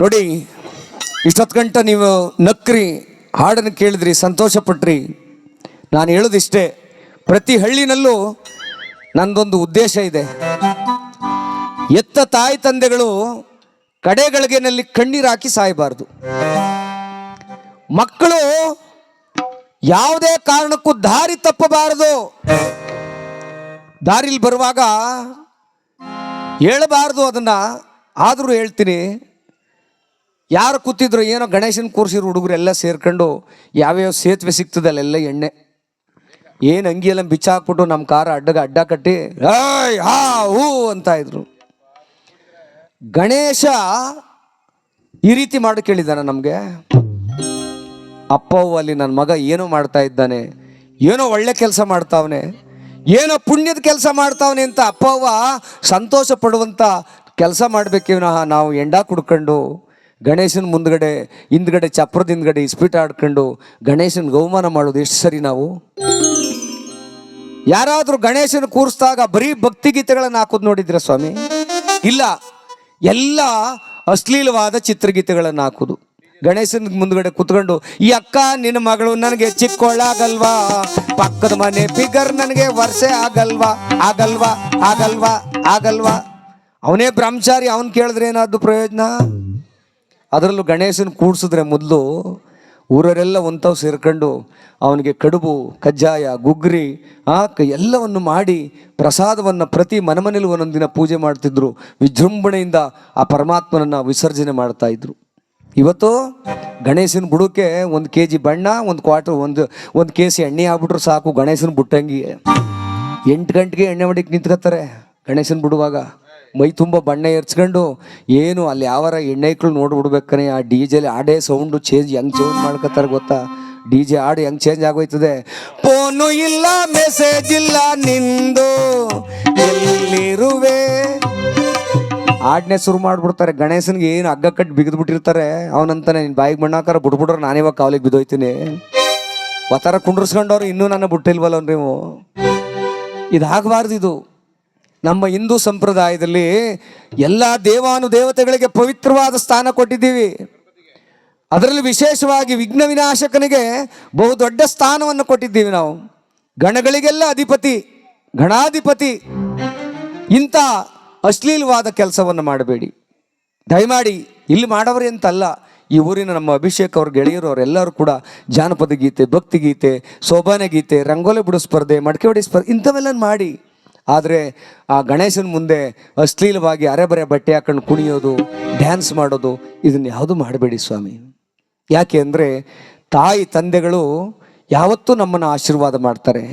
ನೋಡಿ, ಇಷ್ಟೊತ್ತು ಗಂಟ ನೀವು ನಕ್ರಿ, ಹಾಡನ್ನು ಕೇಳಿದ್ರಿ, ಸಂತೋಷಪಟ್ರಿ. ನಾನು ಹೇಳೋದಿಷ್ಟೇ, ಪ್ರತಿ ಹಳ್ಳಿನಲ್ಲೂ ನಂದೊಂದು ಉದ್ದೇಶ ಇದೆ. ಎತ್ತ ತಾಯಿ ತಂದೆಗಳು ಕಡೆಗಳಿಗೆನಲ್ಲಿ ಕಣ್ಣೀರು ಹಾಕಿ ಸಾಯಬಾರ್ದು. ಮಕ್ಕಳು ಯಾವುದೇ ಕಾರಣಕ್ಕೂ ದಾರಿ ತಪ್ಪಬಾರದು. ದಾರಿಲಿ ಬರುವಾಗ ಹೇಳಬಾರ್ದು ಅದನ್ನ, ಆದರೂ ಹೇಳ್ತೀನಿ ಯಾರು ಕೂತಿದ್ರು ಏನೋ ಗಣೇಶನ ಕೂರಿಸಿರೋ ಹುಡುಗರು ಎಲ್ಲ ಸೇರ್ಕೊಂಡು ಯಾವ್ಯಾವ ಸೇತುವೆ ಸಿಗ್ತದೆ ಅಲ್ಲೆಲ್ಲ ಎಣ್ಣೆ. ಏನು ಅಂಗಿ ಎಲ್ಲ ಬಿಚ್ಚಾಕ್ಬಿಟ್ಟು ನಮ್ಮ ಕಾರ ಅಡ್ಡಗ ಅಡ್ಡ ಕಟ್ಟಿ, ಏಯ್, ಹಾ, ಹೂ ಅಂತ ಇದ್ರು. ಗಣೇಶ ಈ ರೀತಿ ಮಾಡಿ ಕೇಳಿದಾನ ನಮಗೆ. ಅಪ್ಪವು ಅಲ್ಲಿ ನನ್ನ ಮಗ ಏನೋ ಮಾಡ್ತಾ ಇದ್ದಾನೆ, ಏನೋ ಒಳ್ಳೆ ಕೆಲಸ ಮಾಡ್ತಾವನೆ, ಏನೋ ಪುಣ್ಯದ ಕೆಲಸ ಮಾಡ್ತಾವನೆ ಅಂತ ಅಪ್ಪವ್ವ ಸಂತೋಷ ಪಡುವಂಥ ಕೆಲಸ ಮಾಡಬೇಕೇ ನಾವು ಎಂಡ ಕುಡ್ಕೊಂಡು ಗಣೇಶನ ಮುಂದ್ಗಡೆ, ಹಿಂದ್ಗಡೆ, ಚಪ್ರದ ಹಿಂದ್ಗಡೆ ಇಸ್ಪಿಟ್ ಆಡ್ಕೊಂಡು ಗಣೇಶನ ಗೌಮಾನ ಮಾಡೋದು ಎಷ್ಟು ಸರಿ ನಾವು? ಯಾರಾದರೂ ಗಣೇಶನ ಕೂರಿಸಿದಾಗ ಬರೀ ಭಕ್ತಿಗೀತೆಗಳನ್ನು ಹಾಕೋದು ನೋಡಿದ್ರ ಸ್ವಾಮಿ? ಇಲ್ಲ. ಎಲ್ಲ ಅಶ್ಲೀಲವಾದ ಚಿತ್ರಗೀತೆಗಳನ್ನು ಹಾಕೋದು. ಗಣೇಶನ ಮುಂದ್ಗಡೆ ಕುತ್ಕೊಂಡು, ಈ ಅಕ್ಕ ನಿನ್ನ ಮಗಳು ನನಗೆ ಚಿಕ್ಕೊಳ್ಳಾಗಲ್ವಾ ಪಕ್ಕದ ಮನೆ ಫಿಗರ್ ನನಗೆ ವರ್ಷೆ ಆಗಲ್ವಾ? ಆಗಲ್ವಾ? ಆಗಲ್ವಾ? ಆಗಲ್ವಾ? ಅವನೇ ಬ್ರಹ್ಮಚಾರಿ, ಅವನು ಕೇಳಿದ್ರೆ ಏನಾದ್ರು ಪ್ರಯೋಜನ? ಅದರಲ್ಲೂ ಗಣೇಶನ ಕೂಡ್ಸಿದ್ರೆ ಮೊದಲು ಊರರೆಲ್ಲ ಒಂಥವು ಸೇರ್ಕೊಂಡು ಅವನಿಗೆ ಕಡುಬು, ಕಜ್ಜಾಯ, ಗುಗ್ರಿ, ಆ ಕ- ಎಲ್ಲವನ್ನು ಮಾಡಿ ಪ್ರಸಾದವನ್ನು ಪ್ರತಿ ಮನೆಮನೇಲಿ ಒಂದೊಂದು ದಿನ ಪೂಜೆ ಮಾಡ್ತಿದ್ರು. ವಿಜೃಂಭಣೆಯಿಂದ ಆ ಪರಮಾತ್ಮನನ್ನು ವಿಸರ್ಜನೆ ಮಾಡ್ತಾ ಇದ್ರು. ಇವತ್ತು ಗಣೇಶನ ಬುಡಕ್ಕೆ ಒಂದು ಕೆ ಜಿ ಬಣ್ಣ, ಒಂದು ಕ್ವಾರ್ಟರ್ ಒಂದು ಒಂದು ಕೇಸಿ ಎಣ್ಣೆ ಆಗ್ಬಿಟ್ರು ಸಾಕು ಗಣೇಶನ ಬುಟ್ಟಂಗಿ ಎಂಟು ಗಂಟೆಗೆ ಎಣ್ಣೆ ಹೊಡಿಗೆ ನಿಂತ್ಕೋತಾರೆ ಗಣೇಶನ ಬಿಡುವಾಗ. ಮೈ ತುಂಬ ಬಣ್ಣ ಎರ್ಚ್ಕೊಂಡು ಏನು ಅಲ್ಲಿ ಯಾವಾರ ಹೆಣ್ಣೈಕ್ಳು ನೋಡ್ಬಿಡ್ಬೇಕಾನೆ, ಆ ಡಿ ಜೆಲಿ ಆಡೇ ಸೌಂಡು ಚೇಂಜ್ ಹೆಂಗೆ ಚೇಂಜ್ ಮಾಡ್ಕೋತಾರೆ ಗೊತ್ತಾ? ಡಿ ಜೆ ಹಾಡು ಹೆಂಗೆ ಚೇಂಜ್ ಆಗೋಯ್ತದೆ? ಫೋನು ಇಲ್ಲ ಮೆಸೇಜ್ ಇಲ್ಲ ನಿಂದು, ಎಲ್ಲಿರುವೆ? ಆಡ್ನೆ ಶುರು ಮಾಡಿಬಿಡ್ತಾರೆ. ಗಣೇಶನ್ಗೆ ಏನು ಹಗ್ಗ ಕಟ್ಟಿ ಬಿಗಿದು ಬಿಟ್ಟಿರ್ತಾರೆ ಅವನಂತಾನೆ, ನಿನ್ ಬಾಯಿಗೆ ಮಣ್ಣಾಕಾರ ಬಿಟ್ಬಿಟ್ರೆ ಇವಾಗ ಕಾವಲಿಗೆ ಬಿದ್ದೋಯ್ತೀನಿ. ಒತ್ತಾರ ಕುಂಡ್ರಸ್ಕೊಂಡವ್ರು ಇನ್ನೂ ನನ್ನ ಬಿಟ್ಟಿಲ್ವಲ್ಲ ನೀವು? ಇದಾಗಬಾರ್ದು ಇದು ನಮ್ಮ ಹಿಂದೂ ಸಂಪ್ರದಾಯದಲ್ಲಿ ಎಲ್ಲ ದೇವಾನು ದೇವತೆಗಳಿಗೆ ಪವಿತ್ರವಾದ ಸ್ಥಾನ ಕೊಟ್ಟಿದ್ದೀವಿ. ಅದರಲ್ಲಿ ವಿಶೇಷವಾಗಿ ವಿಘ್ನ ವಿನಾಶಕನಿಗೆ ಬಹು ದೊಡ್ಡ ಸ್ಥಾನವನ್ನು ಕೊಟ್ಟಿದ್ದೀವಿ ನಾವು. ಗಣಗಳಿಗೆಲ್ಲ ಅಧಿಪತಿ, ಗಣಾಧಿಪತಿ. ಇಂಥ ಅಶ್ಲೀಲವಾದ ಕೆಲಸವನ್ನು ಮಾಡಬೇಡಿ. ದಯಮಾಡಿ ಇಲ್ಲಿ ಮಾಡವರೇ ಅಂತಲ್ಲ, ಈ ಊರಿನ ನಮ್ಮ ಅಭಿಷೇಕ್ ಅವ್ರ ಗೆಳೆಯರು ಅವರೆಲ್ಲರೂ ಕೂಡ ಜಾನಪದ ಗೀತೆ, ಭಕ್ತಿ ಗೀತೆ ಸೋಬಾನೆ ಗೀತೆ, ರಂಗೋಲಿ ಬಿಡು ಸ್ಪರ್ಧೆ, ಮಡಕೆ ಹೊಡಿ ಸ್ಪರ್ಧೆ ಇಂಥವೆಲ್ಲ ಮಾಡಿ. ಆದರೆ ಆ ಗಣೇಶನ ಮುಂದೆ ಅಶ್ಲೀಲವಾಗಿ ಅರೆಬರೆ ಬಟ್ಟೆ ಹಾಕೊಂಡು ಕುಣಿಯೋದು ಡ್ಯಾನ್ಸ್ ಮಾಡೋದು ಇದನ್ನ ಯಾವುದು ಮಾಡಬೇಡಿ ಸ್ವಾಮಿ. ಯಾಕೆ ಅಂದರೆ ತಾಯಿ ತಂದೆಗಳು ಯಾವತ್ತೂ ನಮ್ಮನ್ನು ಆಶೀರ್ವಾದ ಮಾಡ್ತಾರೆ.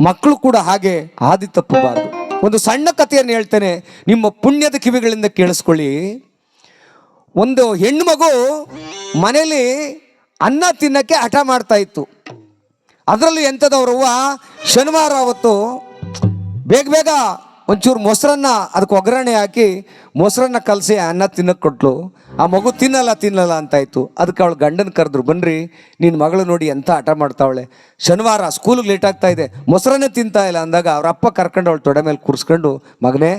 ಮಕ್ಕಳು ಕೂಡ ಹಾಗೆ ಹಾದಿ ತಪ್ಪಬಾರದು. ಒಂದು ಸಣ್ಣ ಕಥೆಯನ್ನು ಹೇಳ್ತೇನೆ, ನಿಮ್ಮ ಪುಣ್ಯದ ಕಿವಿಗಳಿಂದ ಕೇಳಿಸ್ಕೊಳ್ಳಿ. ಒಂದು ಹೆಣ್ಣು ಮಗು ಮನೇಲಿ ಅನ್ನ ತಿನ್ನಕ್ಕೆ ಹಠ ಮಾಡ್ತಾ ಇತ್ತು. ಅದರಲ್ಲಿ ಎಂಥದವ್ರವ್ವ ಶನಿವಾರ ಅವತ್ತು ಬೇಗ ಬೇಗ ಒಂಚೂರು ಮೊಸರನ್ನ ಅದಕ್ಕೆ ಒಗ್ಗರಣೆ ಹಾಕಿ ಮೊಸರನ್ನ ಕಲಸಿ ಅನ್ನ ತಿನ್ನಕ್ಕೆ ಕೊಟ್ಲು. ಆ ಮಗು ತಿನ್ನಲ್ಲ ತಿನ್ನಲ್ಲ ಅಂತಾಯ್ತು. ಅದಕ್ಕೆ ಅವಳು ಗಂಡನ ಕರೆದ್ರು, ಬನ್ರಿ ನಿನ್ನ ಮಗಳು ನೋಡಿ ಎಂಥ ಆಟ ಮಾಡ್ತಾವಳೆ. ಶನಿವಾರ ಸ್ಕೂಲಿಗೆ ಲೇಟ್ ಆಗ್ತಾ ಇದೆ. ಮೊಸರನ್ನೇ ತಿಂತಾ ಇಲ್ಲ. ಅಂದಾಗ ಅವ್ರ ಅಪ್ಪ ಕರ್ಕೊಂಡು ಅವಳು ತೊಡೆ ಮೇಲೆ ಕೂರಿಸ್ಕೊಂಡು, ಮಗನೇ,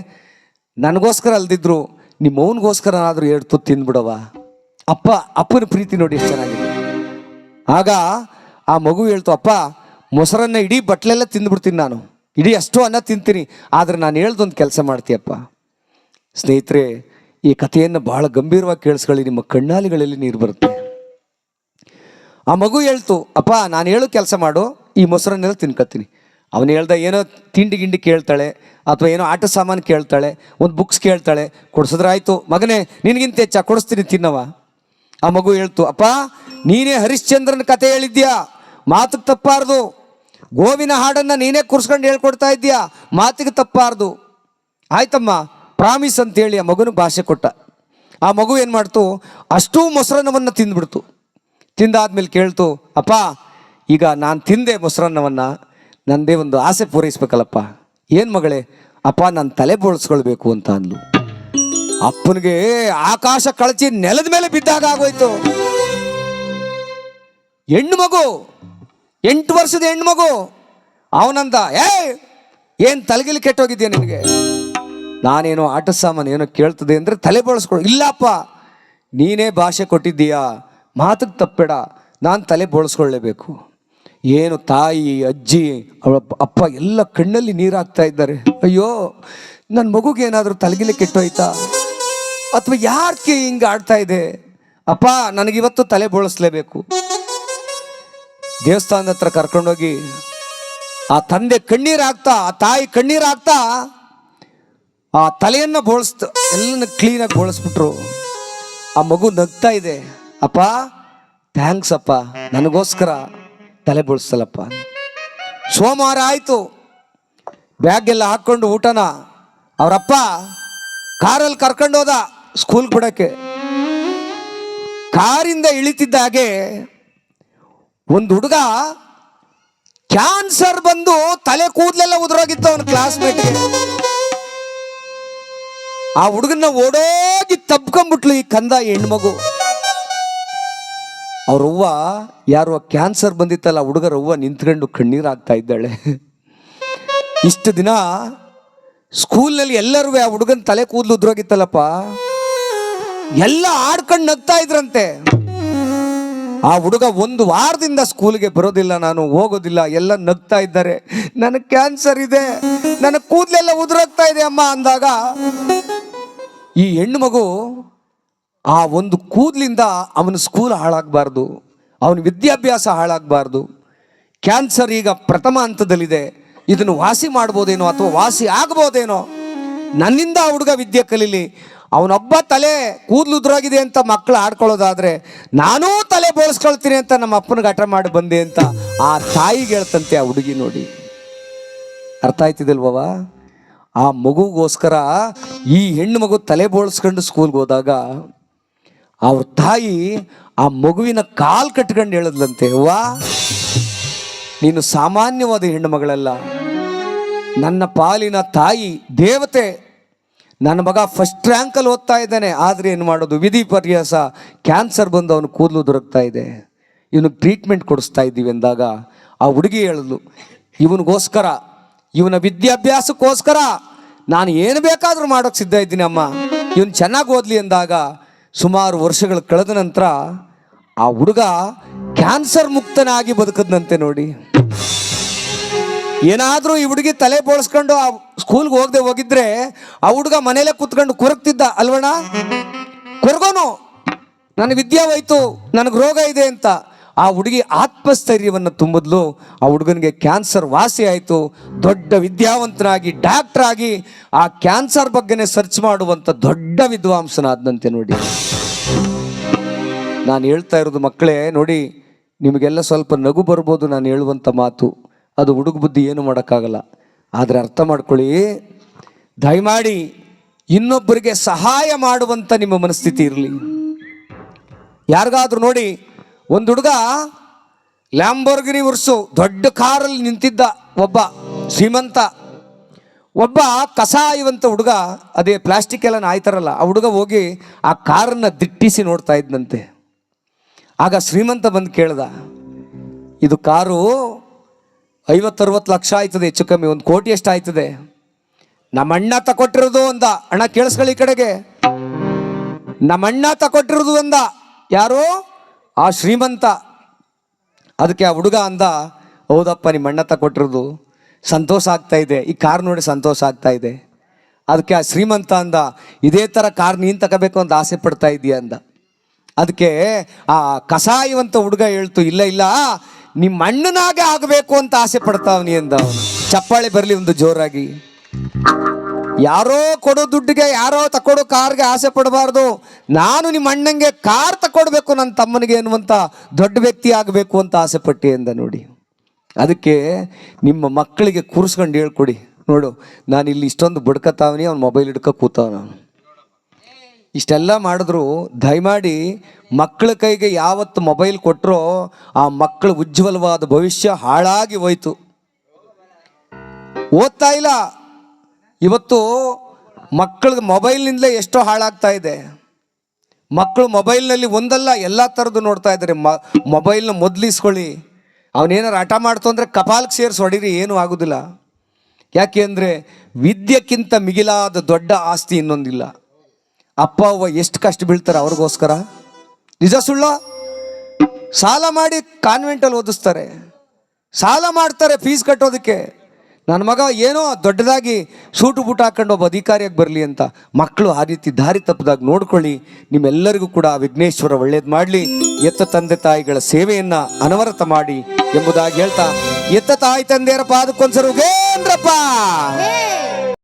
ನನಗೋಸ್ಕರ ಅಲ್ದಿದ್ರು ನಿಮ್ಮ ಅವನಿಗೋಸ್ಕರನಾದರೂ ಎರಡು ತುತ್ತು ತಿಂದ್ಬಿಡವ ಅಪ್ಪ, ಅಪ್ಪನ ಪ್ರೀತಿ ನೋಡಿ ಎಷ್ಟು ಚೆನ್ನಾಗಿದೆ. ಆಗ ಆ ಮಗು ಹೇಳ್ತು, ಅಪ್ಪ, ಮೊಸರನ್ನ ಇಡೀ ಬಟ್ಲೆಲ್ಲ ತಿಂದ್ಬಿಡ್ತೀನಿ ನಾನು. ಇಡೀ ಅಷ್ಟು ಅನ್ನ ತಿಂತೀನಿ, ಆದರೆ ನಾನು ಹೇಳ್ದೊಂದು ಕೆಲಸ ಮಾಡ್ತೀಯಪ್ಪ. ಸ್ನೇಹಿತರೆ, ಈ ಕಥೆಯನ್ನು ಬಹಳ ಗಂಭೀರವಾಗಿ ಕೇಳಿಸ್ಕೊಳ್ಳಿ, ನಿಮ್ಮ ಕಣ್ಣಾಲಿಗಳಲ್ಲಿ ನೀರು ಬರುತ್ತೆ. ಆ ಮಗು ಹೇಳ್ತು, ಅಪ್ಪ, ನಾನು ಹೇಳೋ ಕೆಲಸ ಮಾಡು, ಈ ಮೊಸರನ್ನೆಲ್ಲ ತಿನ್ಕತ್ತೀನಿ. ಅವನು ಹೇಳ್ದ, ಏನೋ ತಿಂಡಿ ಗಿಂಡಿ ಕೇಳ್ತಾಳೆ, ಅಥವಾ ಏನೋ ಆಟ ಸಾಮಾನು ಕೇಳ್ತಾಳೆ, ಒಂದು ಬುಕ್ಸ್ ಕೇಳ್ತಾಳೆ, ಕೊಡ್ಸಿದ್ರೆ ಆಯಿತು. ಮಗನೇ, ನಿನಗಿಂತ ಹೆಚ್ಚ, ಕೊಡಿಸ್ತೀನಿ ತಿನ್ನವ ಆ ಮಗು ಹೇಳ್ತು, ಅಪ್ಪ, ನೀನೇ ಹರಿಶ್ಚಂದ್ರನ ಕತೆ ಹೇಳಿದ್ಯಾ? ಮಾತು ತಪ್ಪಾರ್ದು. ಗೋವಿನ ಹಾಡನ್ನು ನೀನೇ ಕೂರ್ಸ್ಕೊಂಡು ಹೇಳ್ಕೊಡ್ತಾ ಇದ್ದೀಯಾ? ಮಾತಿಗೆ ತಪ್ಪಾರ್ದು. ಆಯ್ತಮ್ಮ, ಪ್ರಾಮಿಸ್ ಅಂತೇಳಿ ಆ ಮಗುನ ಭಾಷೆ ಕೊಟ್ಟ. ಆ ಮಗು ಏನು ಮಾಡ್ತು? ಅಷ್ಟೂ ಮೊಸರನ್ನವನ್ನು ತಿಂದ್ಬಿಡ್ತು. ತಿಂದಾದ್ಮೇಲೆ ಕೇಳ್ತು, ಅಪ್ಪ, ಈಗ ನಾನು ತಿಂದೆ ಮೊಸರನ್ನವನ್ನು ನಂದೇ ಒಂದು ಆಸೆ ಪೂರೈಸ್ಬೇಕಲ್ಲಪ್ಪ. ಏನು ಮಗಳೇ? ಅಪ್ಪ, ನಾನು ತಲೆ ಬೋಳ್ಸ್ಕೊಳ್ಬೇಕು ಅಂತ ಅಂದ್ಲು. ಅಪ್ಪನಿಗೆ ಆಕಾಶ ಕಳಚಿ ನೆಲದ ಮೇಲೆ ಬಿದ್ದಾಗ ಆಗೋಯ್ತು. ಹೆಣ್ಣು ಮಗು ಎಂಟು ವರ್ಷದ ಹೆಣ್ಮಗು. ಮಗು ಅವನಂದ ಏ ಏನು ತಲೆಗಿಲಿ ಕೆಟ್ಟೋಗಿದ್ಯಾ ನಿನಗೆ? ನಾನೇನು ಆಟ ಸಾಮಾನು ಏನೋ ಕೇಳ್ತದೆ ಅಂದರೆ ತಲೆ ಬಳಸ್ಕೊಳು ಇಲ್ಲಪ್ಪ, ನೀನೇ ಭಾಷೆ ಕೊಟ್ಟಿದ್ದೀಯಾ? ಮಾತಿಗೆ ತಪ್ಪಬೇಡ ನಾನು ತಲೆ ಬೋಳಿಸ್ಕೊಳ್ಳೇಬೇಕು ಏನು ತಾಯಿ, ಅಜ್ಜಿ, ಅವಳ ಅಪ್ಪ- ಅಪ್ಪ ಎಲ್ಲ ಕಣ್ಣಲ್ಲಿ ನೀರು ಹಾಕ್ತಾ ಇದ್ದಾರೆ. ಅಯ್ಯೋ ನನ್ನ ಮಗುಗೆ ಏನಾದರೂ ತಲೆಗಿಲೆ ಕೆಟ್ಟೋಯ್ತಾ? ಅಥವಾ ಯಾಕೆ ಹಿಂಗೆ ಆಡ್ತಾ ಇದೆ? ಅಪ್ಪ, ನನಗಿವತ್ತು ತಲೆ ಬೋಳಿಸ್ಲೇಬೇಕು. ದೇವಸ್ಥಾನದ ಹತ್ರ ಕರ್ಕೊಂಡೋಗಿ ಆ ತಂದೆ ಕಣ್ಣೀರು ಹಾಕ್ತಾ ಆ ತಾಯಿ ಕಣ್ಣೀರಾಗ್ತಾ ಆ ತಲೆಯನ್ನು ಬೋಳಿಸ್ತ ಎಲ್ಲನ ಕ್ಲೀನಾಗಿ ಬೋಳಿಸ್ಬಿಟ್ರು. ಆ ಮಗು ನಗ್ತಾ ಇದೆ. ಅಪ್ಪ ಥ್ಯಾಂಕ್ಸ್ ಅಪ್ಪ. ನನಗೋಸ್ಕರ ತಲೆ ಬೋಳಿಸ್ತಲ್ಲಪ್ಪ ಸೋಮವಾರ ಆಯಿತು. ಬ್ಯಾಗ್ ಎಲ್ಲ ಹಾಕ್ಕೊಂಡು ಊಟನ. ಅವರಪ್ಪ, ಕಾರಲ್ಲಿ ಕರ್ಕೊಂಡೋದ ಸ್ಕೂಲ್ ಬಿಡೋಕ್ಕೆ. ಕಾರಿಂದ ಇಳಿತಿದ್ದ ಹಾಗೆ ಒಂದು ಹುಡುಗ ಕ್ಯಾನ್ಸರ್ ಬಂದು ತಲೆ ಕೂದಲೆಲ್ಲ ಉದುರೋಗಿತ್ತು ಅವನ ಕ್ಲಾಸ್ಮೇಟ್ಗೆ ಆ ಹುಡುಗನ್ನ ಓಡೋಗಿ ತಬ್ಕೊಂಡ್ಬಿಟ್ಲು ಈ ಕಂದ ಹೆಣ್ಮಗು. ಅವ್ರವ್ವ ಯಾರು ಕ್ಯಾನ್ಸರ್ ಬಂದಿತ್ತಲ್ಲ ಹುಡುಗರವ್ವ ನಿಂತ್ಕೊಂಡು ಕಣ್ಣೀರು ಆಗ್ತಾ ಇದ್ದಾಳೆ. ಇಷ್ಟು ದಿನ ಸ್ಕೂಲ್ನಲ್ಲಿ ಎಲ್ಲರೂ ಆ ಹುಡುಗನ ತಲೆ ಕೂದಲು ಉದ್ರೋಗಿತ್ತಲ್ಲಪ್ಪ. ಎಲ್ಲ ಆಡ್ಕೊಂಡು ನಗ್ತಾ ಇದ್ರಂತೆ. ಆ ಹುಡುಗ ಒಂದು ವಾರದಿಂದ ಸ್ಕೂಲ್ಗೆ ಬರೋದಿಲ್ಲ, ನಾನು ಹೋಗೋದಿಲ್ಲ, ಎಲ್ಲ ನಗ್ತಾ ಇದ್ದಾರೆ. ನನಗೆ ಕ್ಯಾನ್ಸರ್ ಇದೆ, ನನ್ನ ಕೂದಲೆಲ್ಲ ಉದುರೋಗ್ತಾ ಇದೆ ಅಮ್ಮ ಅಂದಾಗ ಈ ಹೆಣ್ಣು ಆ ಒಂದು ಕೂದಲಿಂದ ಅವನ ಸ್ಕೂಲ್ ಹಾಳಾಗಬಾರ್ದು, ಅವನ ವಿದ್ಯಾಭ್ಯಾಸ ಹಾಳಾಗಬಾರ್ದು. ಕ್ಯಾನ್ಸರ್ ಈಗ ಪ್ರಥಮ ಹಂತದಲ್ಲಿದೆ. ಇದನ್ನು ವಾಸಿ ಮಾಡ್ಬೋದೇನೋ ಅಥವಾ ವಾಸಿ ಆಗ್ಬೋದೇನೋ? ನನ್ನಿಂದ ಆ ಹುಡುಗ ವಿದ್ಯೆ ಕಲೀಲಿ. ಅವನೊಬ್ಬ ತಲೆ ಕೂದಲು ಉದುರಾಗಿದೆ ಅಂತ ಮಕ್ಕಳು ಆಡ್ಕೊಳ್ಳೋದಾದರೆ ನಾನೂ ತಲೆ ಬೋಳಿಸ್ಕೊಳ್ತೀನಿ ಅಂತ ನಮ್ಮ ಅಪ್ಪನಿಗೆ ಹಠ ಮಾಡಿ ಬಂದೆ ಅಂತ ಆ ತಾಯಿಗೆ ಹೇಳ್ತಂತೆ ಆ ಹುಡುಗಿ ನೋಡಿ. ಅರ್ಥ ಆಯ್ತಿದಲ್ವವ ಆ ಮಗುಗೋಸ್ಕರ ಈ ಹೆಣ್ಣು ಮಗು ತಲೆ ಬೋಳಿಸ್ಕೊಂಡು ಸ್ಕೂಲ್ಗೆ ಹೋದಾಗ ಅವ್ರ ತಾಯಿ ಆ ಮಗುವಿನ ಕಾಲ್ ಕಟ್ಕೊಂಡು ಹೇಳಿದ್ಲಂತೆ ವಾ ನೀನು ಸಾಮಾನ್ಯವಾದ ಹೆಣ್ಣು ಮಗಳಲ್ಲ. ನನ್ನ ಪಾಲಿನ ತಾಯಿ ದೇವತೆ ನನ್ನ ಮಗ ಫಸ್ಟ್ ರ್ಯಾಂಕಲ್ಲಿ ಓದ್ತಾ ಇದ್ದಾನೆ, ಆದರೆ ಏನು ಮಾಡೋದು? ವಿಧಿ ಪರ್ಯಾಸ ಕ್ಯಾನ್ಸರ್ ಬಂದು ಅವನು ಕೂದಲು ದೊರಕ್ತಾ ಇದೆ. ಇವನಿಗೆ ಟ್ರೀಟ್ಮೆಂಟ್ ಕೊಡಿಸ್ತಾ ಇದ್ದೀವಿ ಅಂದಾಗ ಆ ಹುಡುಗಿ ಹೇಳಿದ್ಲು, ಇವನಿಗೋಸ್ಕರ, ಇವನ ವಿದ್ಯಾಭ್ಯಾಸಕ್ಕೋಸ್ಕರ ನಾನು ಏನು ಬೇಕಾದರೂ ಮಾಡೋಕ್ಕೆ ಸಿದ್ಧ ಇದ್ದೀನಿ ಅಮ್ಮ. ಇವನು ಚೆನ್ನಾಗಿ ಓದಲಿ ಅಂದಾಗ ಸುಮಾರು ವರ್ಷಗಳು ಕಳೆದ ನಂತರ ಆ ಹುಡುಗ ಕ್ಯಾನ್ಸರ್ ಮುಕ್ತನಾಗಿ ಬದುಕದಂತೆ ನೋಡಿ. ಏನಾದರೂ ಈ ಹುಡುಗಿ ತಲೆ ಬೋಳಿಸ್ಕೊಂಡು ಆ ಸ್ಕೂಲ್ಗೆ ಹೋಗದೆ ಹೋಗಿದ್ರೆ ಆ ಹುಡುಗ ಮನೇಲೆ ಕುತ್ಕೊಂಡು ಕೊರಗ್ತಿದ್ದ ಅಲ್ವಣ ಕೊರಗೋನು ನನ್ನ ವಿದ್ಯೆ ಹೋಯ್ತು ನನಗೆ ರೋಗ ಇದೆ ಅಂತ. ಆ ಹುಡುಗಿ ಆತ್ಮಸ್ಥೈರ್ಯವನ್ನು ತುಂಬಿದ್ಲು. ಆ ಹುಡುಗನಿಗೆ ಕ್ಯಾನ್ಸರ್ ವಾಸಿ ಆಯಿತು. ದೊಡ್ಡ ವಿದ್ಯಾವಂತನಾಗಿ ಡಾಕ್ಟರ್ ಆಗಿ ಆ ಕ್ಯಾನ್ಸರ್ ಬಗ್ಗೆನೇ ಸರ್ಚ್ ಮಾಡುವಂಥ ದೊಡ್ಡ ವಿದ್ವಾಂಸನಾದಂತೆ ನೋಡಿ. ನಾನು ಹೇಳ್ತಾ ಇರೋದು ಮಕ್ಕಳೇ, ನೋಡಿ, ನಿಮಗೆಲ್ಲ ಸ್ವಲ್ಪ ನಗು ಬರ್ಬೋದು ನಾನು ಹೇಳುವಂಥ ಮಾತು. ಅದು ಹುಡುಗ ಬುದ್ಧಿ ಏನು ಮಾಡೋಕ್ಕಾಗಲ್ಲ. ಆದರೆ ಅರ್ಥ ಮಾಡ್ಕೊಳ್ಳಿ. ದಯಮಾಡಿ ಇನ್ನೊಬ್ಬರಿಗೆ ಸಹಾಯ ಮಾಡುವಂಥ ನಿಮ್ಮ ಮನಸ್ಥಿತಿ ಇರಲಿ. ಯಾರಿಗಾದ್ರೂ ನೋಡಿ, ಒಂದು ಹುಡುಗ ಲ್ಯಾಂಬೋರ್ಗಿನಿ ಉರ್ಸು ದೊಡ್ಡ ಕಾರಲ್ಲಿ ನಿಂತಿದ್ದ ಒಬ್ಬ ಶ್ರೀಮಂತ. ಒಬ್ಬ ಕಸಾಯುವಂತ ಹುಡುಗ, ಅದೇ ಪ್ಲಾಸ್ಟಿಕ್ ಎಲ್ಲ ಆಯ್ತಾರಲ್ಲ ಆ ಹುಡುಗ ಹೋಗಿ ಆ ಕಾರನ್ನು ದಿಟ್ಟಿಸಿ ನೋಡ್ತಾ ಇದ್ದಂತೆ ಆಗ ಶ್ರೀಮಂತ ಬಂದು ಕೇಳ್ದ, ಇದು ಕಾರು ಐವತ್ತರವತ್ತು ಲಕ್ಷ ಆಯ್ತದೆ, ಹೆಚ್ಚು ಕಮ್ಮಿ ಒಂದು ಕೋಟಿ ಎಷ್ಟು ಆಯ್ತದೆ. ನಮ್ಮ ಅಣ್ಣ ತಕೊಟ್ಟಿರೋದು ಅಂದ ಅಣ್ಣ ಕೇಳಿಸ್ಕೊಳ್ಳಿ ಈ ಕಡೆಗೆ. ನಮ್ಮ ಅಣ್ಣ ತಕೊಟ್ಟಿರೋದು ಅಂದ ಯಾರು? ಆ ಶ್ರೀಮಂತ. ಅದಕ್ಕೆ ಆ ಹುಡುಗ ಅಂದ, ಹೌದಪ್ಪ, ನಿಮ್ಮ ಅಣ್ಣ ತಕೊಟ್ಟಿರೋದು ಸಂತೋಷ ಆಗ್ತಾ ಇದೆ, ಈ ಕಾರ್ ನೋಡಿ ಸಂತೋಷ ಆಗ್ತಾ ಇದೆ. ಅದಕ್ಕೆ ಆ ಶ್ರೀಮಂತ ಅಂದ, ಇದೇ ಥರ ಕಾರ್ ನೀನು ತಗೋಬೇಕು ಅಂತ ಆಸೆ ಪಡ್ತಾ ಇದೀಯ ಅಂದ. ಅದಕ್ಕೆ ಆ ಕಸಾಯುವಂತ ಹುಡುಗ ಹೇಳ್ತು, ಇಲ್ಲ ಇಲ್ಲ ನಿಮ್ಮ ಅಣ್ಣನಾಗೆ ಆಗಬೇಕು ಅಂತ ಆಸೆ ಪಡ್ತಾವನಿ ಅಂದ ಅವನು. ಚಪ್ಪಾಳೆ ಬರಲಿ ಒಂದು ಜೋರಾಗಿ. ಯಾರೋ ಕೊಡೋ ದುಡ್ಡಿಗೆ, ಯಾರೋ ತಕೊಡೋ ಕಾರ್ಗೆ ಆಸೆ ಪಡಬಾರ್ದು. ನಾನು ನಿಮ್ಮ ಅಣ್ಣಂಗೆ ಕಾರ್ ತಕೊಡ್ಬೇಕು ನನ್ನ ತಮ್ಮನಿಗೆ ಅನ್ನುವಂಥ ದೊಡ್ಡ ವ್ಯಕ್ತಿ ಆಗಬೇಕು ಅಂತ ಆಸೆ ಪಟ್ಟಿ ಎಂದ ನೋಡಿ. ಅದಕ್ಕೆ ನಿಮ್ಮ ಮಕ್ಕಳಿಗೆ ಕೂರಿಸ್ಕೊಂಡು ಹೇಳ್ಕೊಡಿ. ನೋಡು ನಾನು ಇಲ್ಲಿ ಇಷ್ಟೊಂದು ಬಡ್ಕತಾವನಿ ಅವ್ನು ಮೊಬೈಲ್ ಹಿಡ್ಕೊ ಕೂತಾವ ನಾನು ಇಷ್ಟೆಲ್ಲ ಮಾಡಿದ್ರು ದಯಮಾಡಿ ಮಕ್ಕಳ ಕೈಗೆ ಯಾವತ್ತು ಮೊಬೈಲ್ ಕೊಟ್ಟರೋ ಆ ಮಕ್ಕಳ ಉಜ್ವಲವಾದ ಭವಿಷ್ಯ ಹಾಳಾಗಿ ಹೋಯ್ತು. ಓದ್ತಾ ಇಲ್ಲ. ಇವತ್ತು ಮಕ್ಕಳಿಗೆ ಮೊಬೈಲ್ನಿಂದಲೇ ಎಷ್ಟೋ ಹಾಳಾಗ್ತಾ ಇದೆ. ಮಕ್ಕಳು ಮೊಬೈಲ್ನಲ್ಲಿ ಒಂದಲ್ಲ ಎಲ್ಲ ಥರದ್ದು ನೋಡ್ತಾ ಇದ್ದಾರೆ. ಮ, ಮೊಬೈಲ್ನ ಮೊದಲಿಸ್ಕೊಳ್ಳಿ. ಅವನೇನಾರು ಹಠ ಮಾಡ್ತು ಅಂದರೆ ಕಪಾಲ್ಗೆ ಸೇರಿಸಿ ಹೊಡೀರಿ ಏನೂ ಆಗೋದಿಲ್ಲ. ಯಾಕೆ ಅಂದರೆ ವಿದ್ಯೆಕ್ಕಿಂತ ಮಿಗಿಲಾದ ದೊಡ್ಡ ಆಸ್ತಿ ಇನ್ನೊಂದಿಲ್ಲ. ಅಪ್ಪ, ಅವ್ವ ಎಷ್ಟು ಕಷ್ಟ ಬೀಳ್ತಾರೆ ಅವ್ರಿಗೋಸ್ಕರ? ನಿಜ ಸುಳ್ಳ? ಸಾಲ ಮಾಡಿ ಕಾನ್ವೆಂಟಲ್ಲಿ ಓದಿಸ್ತಾರೆ. ಸಾಲ ಮಾಡ್ತಾರೆ ಫೀಸ್ ಕಟ್ಟೋದಕ್ಕೆ. ನನ್ನ ಮಗ ಏನೋ ದೊಡ್ಡದಾಗಿ ಸೂಟು ಬೂಟ ಹಾಕೊಂಡು ಒಬ್ಬ ಅಧಿಕಾರಿಯಾಗಿ ಬರಲಿ ಅಂತ. ಮಕ್ಕಳು ಆ ರೀತಿ ದಾರಿ ತಪ್ಪದಾಗ ನೋಡ್ಕೊಳ್ಳಿ. ನಿಮ್ಮೆಲ್ಲರಿಗೂ ಕೂಡ ವಿಘ್ನೇಶ್ವರ ಒಳ್ಳೇದು ಮಾಡಲಿ. ಎತ್ತ ತಂದೆ ತಾಯಿಗಳ ಸೇವೆಯನ್ನು ಅನವರತ ಮಾಡಿ ಎಂಬುದಾಗಿ ಹೇಳ್ತಾ, ಎತ್ತ ತಾಯಿ ತಂದೆಯರಪ್ಪ ಅದಕ್ಕೊಂದ್ಸರು ಉಗೇಂದ್ರಪ್ಪ! ಹೇ!